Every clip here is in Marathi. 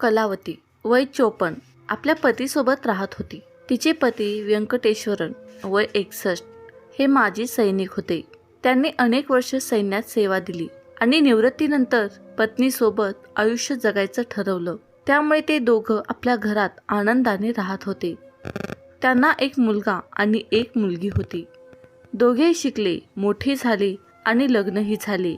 कलावती वय चोपन्न आपल्या पतीसोबत राहत होती. तिचे पती व्यंकटेश्वरन वय एकसष्ट हे माजी सैनिक होते. त्यांनी अनेक वर्ष सैन्यात सेवा दिली आणि निवृत्तीनंतर पत्नीसोबत आयुष्य जगायचं ठरवलं. त्यामुळे ते दोघं आपल्या घरात आनंदाने राहत होते. त्यांना एक मुलगा आणि एक मुलगी होती. दोघेही शिकले मोठे झाले आणि लग्नही झाले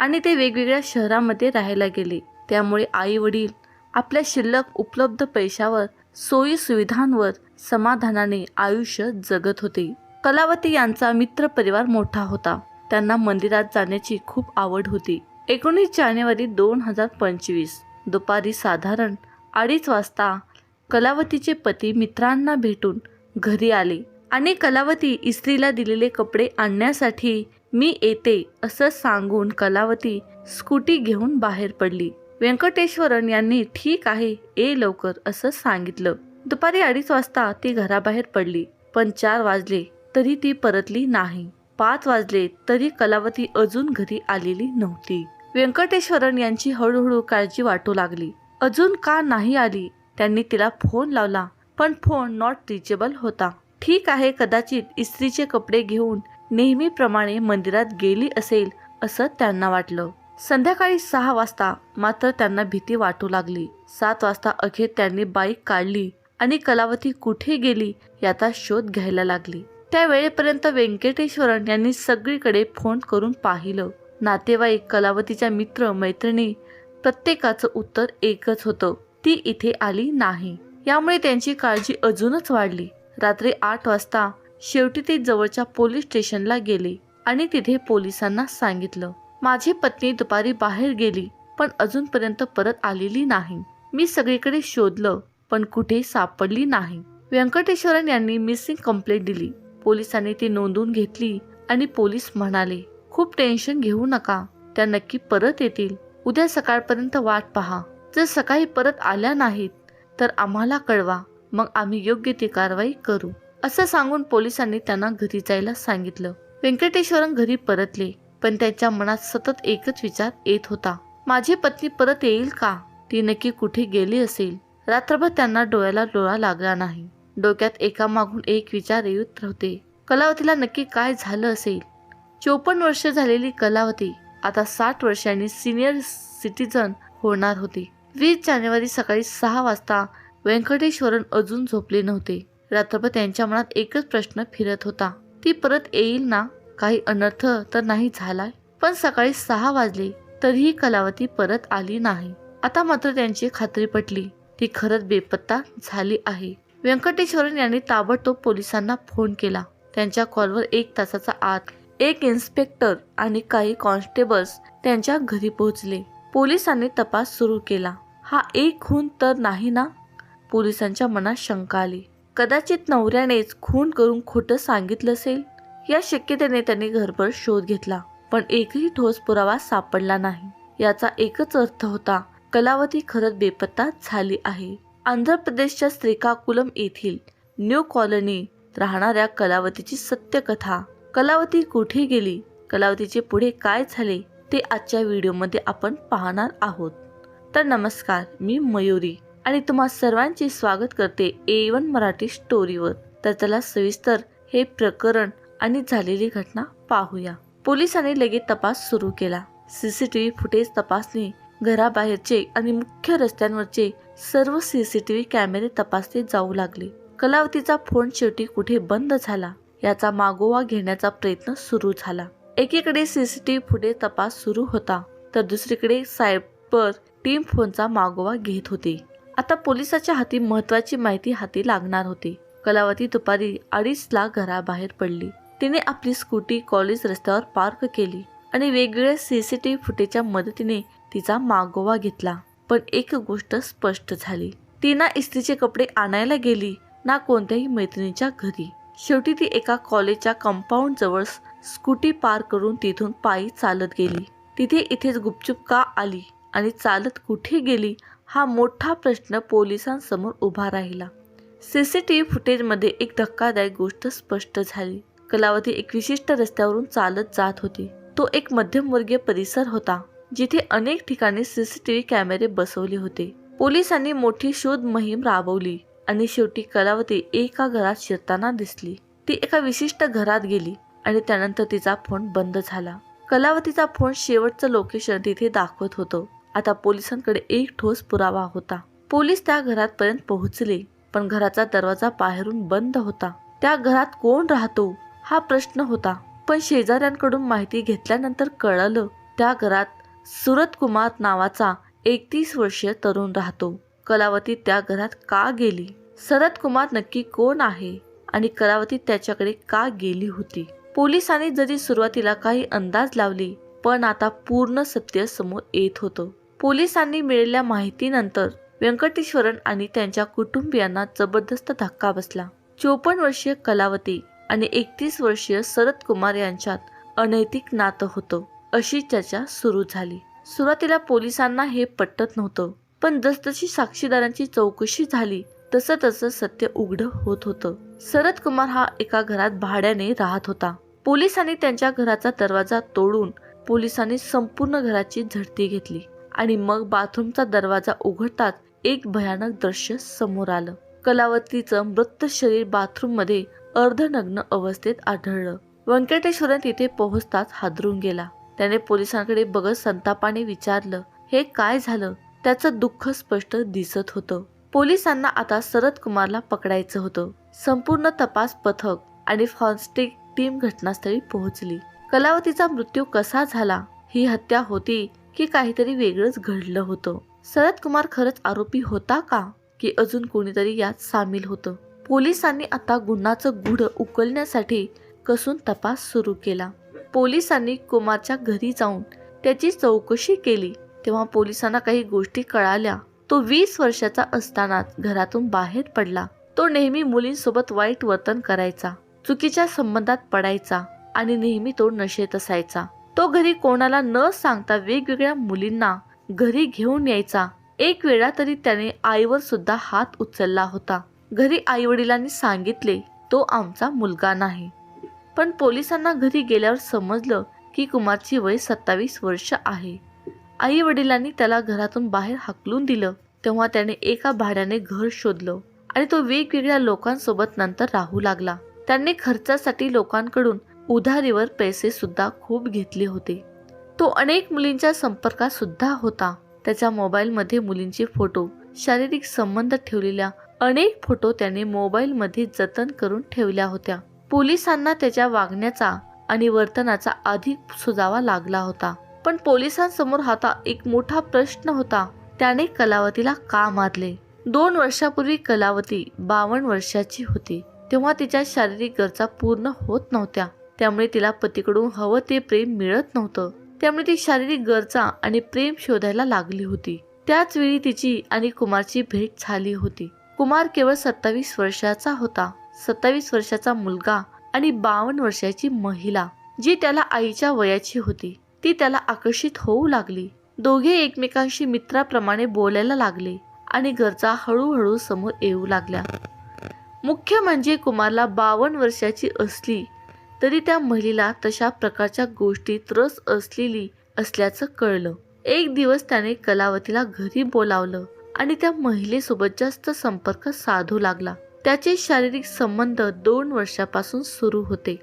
आणि ते वेगवेगळ्या शहरामध्ये राहायला गेले. त्यामुळे आई वडील आपल्या शिल्लक उपलब्ध पैशावर सोयी सुविधांवर समाधानाने आयुष्य जगत होते. कलावती यांचा मित्र परिवार मोठा होता. त्यांना मंदिरात जाण्याची खूप आवड होती. एकोणीस जानेवारी दोन हजार पंचवीस दुपारी साधारण अडीच वाजता कलावतीचे पती मित्रांना भेटून घरी आले आणि कलावती इस्त्रीला दिलेले कपडे आणण्यासाठी मी येते असं सांगून कलावती स्कूटी घेऊन बाहेर पडली. व्यंकटेश्वरन यांनी ठीक आहे ए लवकर असं सांगितलं. दुपारी अडीच वाजता ती घराबाहेर पडली. पण चार वाजले तरी ती परतली नाही. पाच वाजले तरी कलावती अजून घरी आलेली नव्हती. व्यंकटेश्वरन यांची हळूहळू काळजी वाटू लागली. अजून का नाही आली? त्यांनी तिला फोन लावला. पण फोन नॉट रिचेबल होता. ठीक आहे कदाचित इस्त्रीचे कपडे घेऊन नेहमीप्रमाणे मंदिरात गेली असेल असं त्यांना वाटलं. संध्याकाळी सहा वाजता मात्र त्यांना भीती वाटू लागली. सात वाजता अखेर त्यांनी बाईक काढली आणि कलावती कुठे गेली याचा शोध घ्यायला लागली. त्या वेळेपर्यंत व्यंकटेश्वरन यांनी सगळीकडे फोन करून पाहिलं. नातेवाईक कलावतीच्या मित्र मैत्रिणी प्रत्येकाचं उत्तर एकच होतं. ती इथे आली नाही. यामुळे त्यांची काळजी अजूनच वाढली. रात्री आठ वाजता शेवटी ते जवळच्या पोलीस स्टेशनला गेले आणि तिथे पोलिसांना सांगितलं. माझी पत्नी दुपारी बाहेर गेली पण अजूनपर्यंत परत आलेली नाही. मी सगळीकडे शोधलं पण कुठे सापडली नाही. व्यंकटेश्वरन यांनी मिसिंग कंप्लेंट दिली. पोलिसांनी ती नोंदवून घेतली आणि पोलीस म्हणाले खूप टेन्शन घेऊ नका. त्या नक्की परत येतील. उद्या सकाळपर्यंत वाट पहा. जर सकाळी परत आल्या नाहीत तर आम्हाला कळवा. मग आम्ही योग्य ती कारवाई करू. असं सांगून पोलिसांनी त्यांना घरी जायला सांगितलं. व्यंकटेश्वरन घरी परतले. पण त्याच्या मनात सतत एकच विचार येत होता. माझी पत्नी परत येईल का? ती नक्की कुठे गेली असेल? रात्रभर त्यांना डोळ्याला डोळा लागला नाही. डोक्यात एकामागून एक विचार येत होते. कलावतीला नक्की काय झालं असेल? चोपन्न वर्ष झालेली कलावती. आता साठ वर्षांनी सिनियर सिटीजन होणार होती. वीस जानेवारी सकाळी सहा वाजता व्यंकटेश्वरन अजून झोपले नव्हते. रात्रभर त्यांच्या मनात एकच प्रश्न फिरत होता. ती परत येईल ना? काही अनर्थ तर नाही झालाय. पण सकाळी सहा वाजले तरीही कलावती परत आली नाही. आता मात्र त्यांची खात्री पटली. ती खरंच बेपत्ता झाली आहे. व्यंकटेश्वरन यांनी ताबडतोब पोलिसांना फोन केला. त्यांच्या कॉलवर एक तासाचा आत एक इन्स्पेक्टर आणि काही कॉन्स्टेबल्स त्यांच्या घरी पोहोचले. पोलिसांनी तपास सुरू केला. हा एक खून तर नाही ना? पोलिसांच्या मनात शंका आली. कदाचित नवऱ्यानेच खून करून खोटं सांगितलं असेल? या शक्यतेने त्यांनी घरभर शोध घेतला पण एकही ठोस पुरावा सापडला नाही. याचा एकच अर्थ होता कलावती खरंच बेपत्ता झाली आहे. आंध्र प्रदेशच्या श्रीकाकुलम येथील न्यू कॉलनी राहणाऱ्या कलावतीची सत्यकथा. कलावती कुठे गेली? कलावतीचे पुढे काय झाले? ते आजच्या व्हिडिओमध्ये आपण पाहणार आहोत. तर नमस्कार मी मयुरी आणि तुम्हा सर्वांचे स्वागत करते ए वन मराठी स्टोरीवर तर त्याला सविस्तर हे प्रकरण आणि झालेली घटना पाहूया. पोलिसांनी लगेच तपास सुरू केला. सीसीटीव्ही फुटेज तपासणी घराबाहेरचे आणि मुख्य रस्त्यांवरचे सर्व सीसीटीव्ही कॅमेरे तपासले जाऊ लागले. कलावतीचा फोन शेवटी कुठे बंद झाला याचा मागोवा घेण्याचा प्रयत्न सुरू झाला. एकीकडे सीसीटीव्ही फुटेज तपास सुरू होता तर दुसरीकडे सायबर टीम फोनचा मागोवा घेत होती. आता पोलिसाच्या हाती महत्वाची माहिती हाती लागणार होती. कलावती दुपारी अडीच लाख घराबाहेर पडली. तिने आपली स्कूटी कॉलेज रस्त्यावर पार्क केली आणि वेगवेगळ्या सीसीटीव्ही फुटेजच्या मदतीने तिचा मागोवा घेतला. पण एक गोष्ट स्पष्ट झाली. ती ना इस्त्रीचे कपडे आणायला गेली ना कोणत्याही मैत्रिणीच्या घरी. शेवटी ती एका कॉलेजच्या कंपाऊंड जवळ स्कूटी पार करून तिथून पायी चालत गेली. तिथे इथेच गुपचूप का आली आणि चालत कुठे गेली हा मोठा प्रश्न पोलिसांसमोर उभा राहिला. सीसीटीव्ही फुटेजमध्ये एक धक्कादायक गोष्ट स्पष्ट झाली. कलावती एक विशिष्ट रस्त्यावरून चालत जात होती. तो एक मध्यमवर्गीय परिसर होता जिथे अनेक ठिकाणी सीसीटीव्ही कॅमेरे बसवले होते. पोलिसांनी मोठी शोध मोहीम राबवली आणि शेवटी कलावती एका घरात शिरताना दिसली. ती एका विशिष्ट घरात गेली आणि त्यानंतर तिचा फोन बंद झाला. कलावतीचा फोन शेवटचं लोकेशन तिथे दाखवत होतं. आता पोलिसांकडे एक ठोस पुरावा होता. पोलीस त्या घरातपर्यंत पोहोचले पण घराचा दरवाजा बाहेरून बंद होता. त्या घरात कोण राहतो? हा प्रश्न होता. पण शेजाऱ्यांकडून माहिती घेतल्यानंतर कळलं त्या घरात सुरत कुमार नावाचा एकतीस वर्षीय तरुण राहतो. कलावती त्या घरात का गेली? सरत कुमार नक्की कोण आहे? आणि कलावती त्याच्याकडे का गेली होती? पोलिसांनी जरी सुरुवातीला काही अंदाज लावली पण आता पूर्ण सत्य समोर येत होतं. पोलिसांनी मिळालेल्या माहितीनंतर व्यंकटेश्वरन आणि त्यांच्या कुटुंबियांना जबरदस्त धक्का बसला. चोपन्न वर्षीय कलावती आणि एकतीस वर्षीय शरद कुमार यांच्यात अनैतिक नातं होतं. अशी चर्चा सुरू झाली. सुरुवातीला पोलिसांना हे पटत नव्हतं. पण जसजशी साक्षीदारांची चौकशी झाली तसं तसं सत्य उघड होत होतं. शरद कुमार हा एका घरात भाड्याने राहत होता. पोलिसांनी त्यांच्या घराचा दरवाजा तोडून पोलिसांनी संपूर्ण घराची झडती घेतली आणि मग बाथरूमचा दरवाजा उघडताच एक भयानक दृश्य समोर आलं. कलावतीचं मृत शरीर बाथरूममध्ये अर्धनग्न अवस्थेत आढळलं. व्यंकटेश्वरन तिथे पोहोचताच हादरून गेला. त्याने पोलिसांकडे बघत संतापाने विचारलं हे काय झालं त्याचं दुःख स्पष्ट दिसत होतं. पोलिसांना आता शरद कुमारला पकडायचं होतं. संपूर्ण तपास पथक आणि फॉन्स्टिक टीम घटनास्थळी पोहोचली. कलावतीचा मृत्यू कसा झाला? ही हत्या होती की काहीतरी वेगळंच घडलं होतं? शरद कुमार खरंच आरोपी होता का? की अजून कोणीतरी यात सामील होतं? पोलिसांनी आता गुन्ह्याचं गुढ उकलण्यासाठी कसून तपास सुरू केला. पोलिसांनी कुमारच्या घरी जाऊन त्याची चौकशी केली. तेव्हा पोलिसांना काही गोष्टी कळाल्या. तो वीस वर्षाचा असतानाच घरातून बाहेर पडला. तो नेहमी मुलींसोबत वाईट वर्तन करायचा चुकीच्या संबंधात पडायचा आणि नेहमी तो नशेत असायचा. तो घरी कोणाला न सांगता वेगवेगळ्या मुलींना घरी घेऊन यायचा. एक वेळा तरी त्याने आईवर सुद्धा हात उचलला होता. घरी आई वडिलांनी सांगितले तो आमचा मुलगा नाही. पण पोलिसांना घरी गेल्यावर समजलं की कुमारची वय सत्तावीस वर्ष आहे. आई वडिलांनी त्याला घरातून बाहेर हाकलून दिलं तेव्हा त्याने एका भाड्याने घर शोधलं आणि तो वेगवेगळ्या लोकांसोबत नंतर राहू लागला. त्यांनी खर्चासाठी लोकांकडून उधारीवर पैसे सुद्धा खूप घेतले होते. तो अनेक मुलींच्या संपर्कात सुद्धा होता. त्याच्या मोबाईलमध्ये मुलींचे फोटो शारीरिक संबंध ठेवलेल्या अनेक फोटो त्याने मोबाईलमध्ये जतन करून ठेवल्या होत्या. पोलिसांना त्याच्या वागण्याचा आणि वर्तनाचा अधिक सुजावा लागला होता. पण पोलिसांसमोर हाता एक मोठा प्रश्न होता. त्याने कलावतीला का मारले? दोन वर्षापूर्वी कलावती बावन्न वर्षाची होती. तेव्हा तिच्या शारीरिक गरजा पूर्ण होत नव्हत्या. त्यामुळे तिला पतीकडून हवं ते प्रेम मिळत नव्हतं. त्यामुळे ती शारीरिक गरजा आणि प्रेम शोधायला लागली होती. त्याच वेळी तिची आणि कुमारची भेट झाली होती. कुमार केवळ सत्तावीस वर्षाचा होता. सत्तावीस वर्षाचा मुलगा आणि बावन्न वर्षाची महिला जी त्याला आईच्या वयाची होती. ती त्याला आकर्षित होऊ लागली. दोघे एकमेकांशी मित्राप्रमाणे बोलायला लागले आणि गरजा हळूहळू समोर येऊ लागल्या. मुख्य म्हणजे कुमारला बावन्न वर्षाची असली तरी त्या महिलेला तशा प्रकारच्या गोष्टीत रस असलेली असल्याचं कळलं. एक दिवस त्याने कलावतीला घरी बोलावलं. आणि त्या महिलेसोबत जास्त संपर्क साधू लागला. त्याचे शारीरिक संबंध दोन वर्षापासून सुरू होते.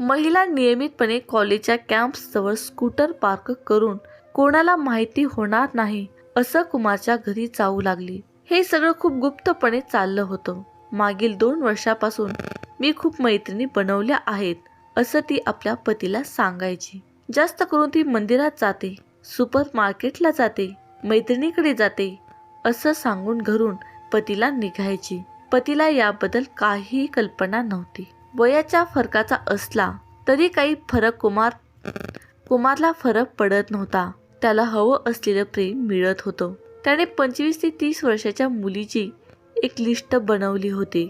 महिला नियमितपणे कॉलेजच्या कॅम्प्सजवळ स्कूटर पार्क करून कोणाला माहिती होणार नाही असं कुमारच्या घरी जाऊ लागली. हे सगळं खूप गुप्तपणे चाललं होतं. मागील दोन वर्षापासून मी खूप मैत्रिणी बनवल्या आहेत असं ती आपल्या पतीला सांगायची. जास्त करून ती मंदिरात जाते सुपर मार्केटला जाते मैत्रिणीकडे जाते असं सांगून घरून पतीला निघायची. पतीला याबद्दल काहीही कल्पना नव्हती. वयाच्या फरकाचा असला तरी काही फरक कुमार कुमारला फरक पडत नव्हता. त्याला हवं असलेलं प्रेम मिळत होतं. त्याने पंचवीस ते तीस वर्षाच्या मुलीची एक लिस्ट बनवली होती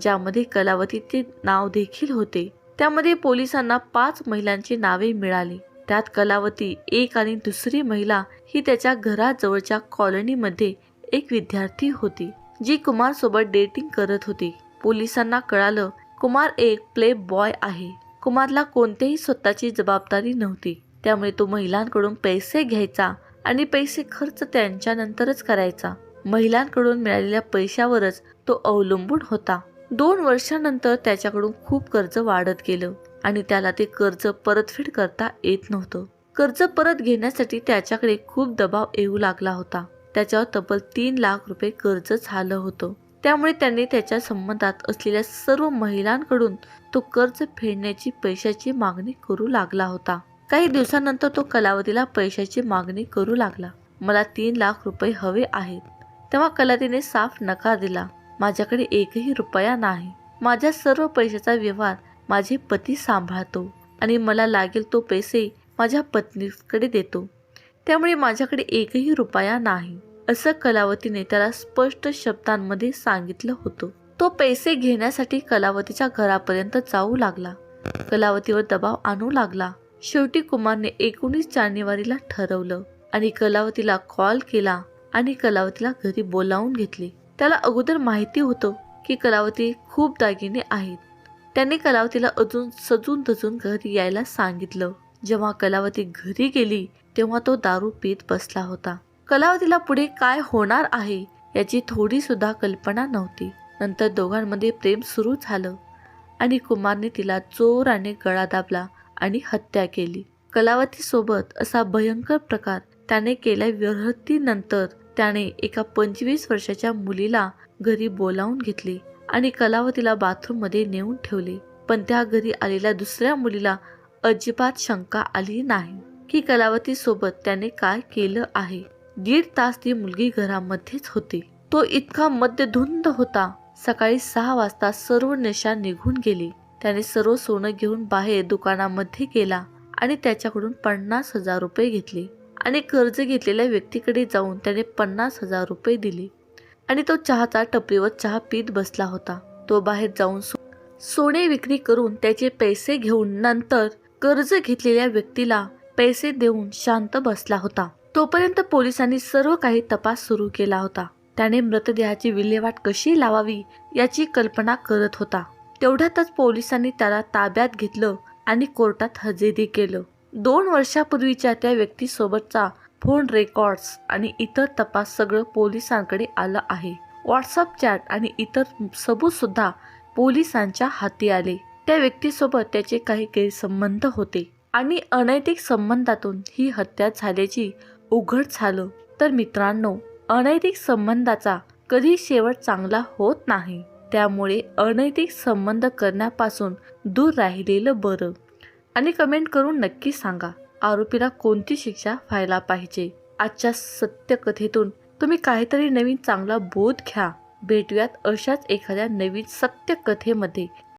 ज्यामध्ये कलावतीचे नाव देखील होते. त्यामध्ये पोलिसांना पाच महिलांची नावे मिळाली. त्यात कलावती एक आणि दुसरी महिला ही त्याच्या घराजवळच्या कॉलनीमध्ये एक विद्यार्थी होती जी कुमार सोबत डेटिंग करत होती. पोलिसांना कळालं कुमार एक प्ले बॉय आहे. कुमारला कोणतेही स्वतःची जबाबदारी नव्हती. त्यामुळे तो महिलांकडून पैसे घ्यायचा आणि पैसे खर्च त्यांच्यानंतरच करायचा. महिलांकडून मिळालेल्या पैशावरच तो अवलंबून होता. दोन वर्षानंतर त्याच्याकडून खूप कर्ज वाढत गेलं. आणि त्याला ते कर्ज परतफेड करता येत नव्हतं. कर्ज परत घेण्यासाठी त्याच्याकडे खूप दबाव येऊ लागला होता. त्याच्यावर तब्बल तीन लाख रुपये कर्ज झालं होतं. त्यामुळे त्यांनी त्याच्या संबंधात असलेल्या सर्व महिलांकडून तो कर्ज फेडण्याची पैशाची मागणी करू लागला होता. काही दिवसानंतर तो कलावतीला पैशाची मागणी करू लागला. मला तीन लाख रुपये हवे आहेत. तेव्हा कलावतीने साफ नकार दिला. माझ्याकडे एकही रुपया नाही. माझ्या सर्व पैशाचा व्यवहार माझे पती सांभाळतो आणि मला लागेल तो पैसे माझ्या पत्नीकडे देतो. त्यामुळे माझ्याकडे एकही रुपया नाही असं कलावतीने त्याला स्पष्ट शब्दांमध्ये सांगितलं होतं. तो पैसे घेण्यासाठी कलावतीच्या घरापर्यंत जाऊ लागला. कलावतीवर दबाव आणू लागला. शेवटी कुमारने एकोणीस जानेवारीला ठरवलं आणि कलावतीला कॉल केला आणि कलावतीला घरी बोलावून घेतले. त्याला अगोदर माहिती होतं की कलावती खूप दागिने आहेत. त्याने कलावतीला अजून सजून धजून घरी यायला सांगितलं. जेव्हा कलावती घरी गेली तेव्हा तो दारू पीत बसला होता. कलावतीला पुढे काय होणार आहे याची थोडी सुद्धा कल्पना नव्हती. नंतर दोघांमध्ये प्रेम सुरू झालं आणि कुमारने तिला जोराने गळा दाबला आणि हत्या केली. कलावती सोबत असा भयंकर प्रकार त्याने केल्या विरहतीनंतर त्याने एका पंचवीस वर्षाच्या मुलीला घरी बोलावून घेतले. आणि कलावतीला बाथरूममध्ये नेऊन ठेवले. पण त्या घरी आलेल्या दुसऱ्या मुलीला अजिबात शंका आली नाही की कलावती सोबत त्याने काय केलं आहे. दीड तास ती मुलगी घरामध्येच होती. तो इतका मद्यधुंद होता. सकाळी सहा वाजता सर्व नशा निघून गेली. त्याने सर्व सोनं घेऊन बाहेर दुकानामध्ये गेला आणि त्याच्याकडून पन्नास हजार रुपये घेतले आणि कर्ज घेतलेल्या व्यक्तीकडे जाऊन त्याने पन्नास हजार रुपये दिले. आणि तो चहाचा टपरीवर चहा पीत बसला होता. तो बाहेर जाऊन सो- सोने विक्री करून त्याचे पैसे घेऊन नंतर कर्ज घेतलेल्या व्यक्तीला पैसे देऊन शांत बसला होता. तोपर्यंत पोलिसांनी सर्व काही तपास सुरू केला होता. त्याने मृतदेहाची विल्हेवाट कशी लावावी याची कल्पना करत होता. तेवढ्यातच पोलिसांनी त्याला ताब्यात घेतलं आणि कोर्टात हजेरी केलं. दोन वर्षापूर्वीच्या त्या व्यक्तीसोबतचा फोन रेकॉर्ड्स आणि इतर तपास सगळं पोलिसांकडे आलं आहे. व्हॉट्सअप चॅट आणि इतर सबूत सुद्धा पोलिसांच्या हाती आले. त्या व्यक्तीसोबत त्याचे काही गैरसंबंध होते आणि अनैतिक संबंधातून ही हत्या झाल्याची उघड झालं. तर मित्रांनो अनैतिक संबंधाचा कधी शेवट चांगला होत नाही. त्यामुळे अनैतिक संबंध करण्यापासून दूर राहिलेलं बरं. आणि कमेंट करून नक्की सांगा. आरोपीला कोणती शिक्षा व्हायला पाहिजे? आजच्या सत्यकथेतून तुम्ही काहीतरी नवीन चांगला बोध घ्या. भेटूयात अशाच एखाद्या नवीन सत्यकथेमध्ये.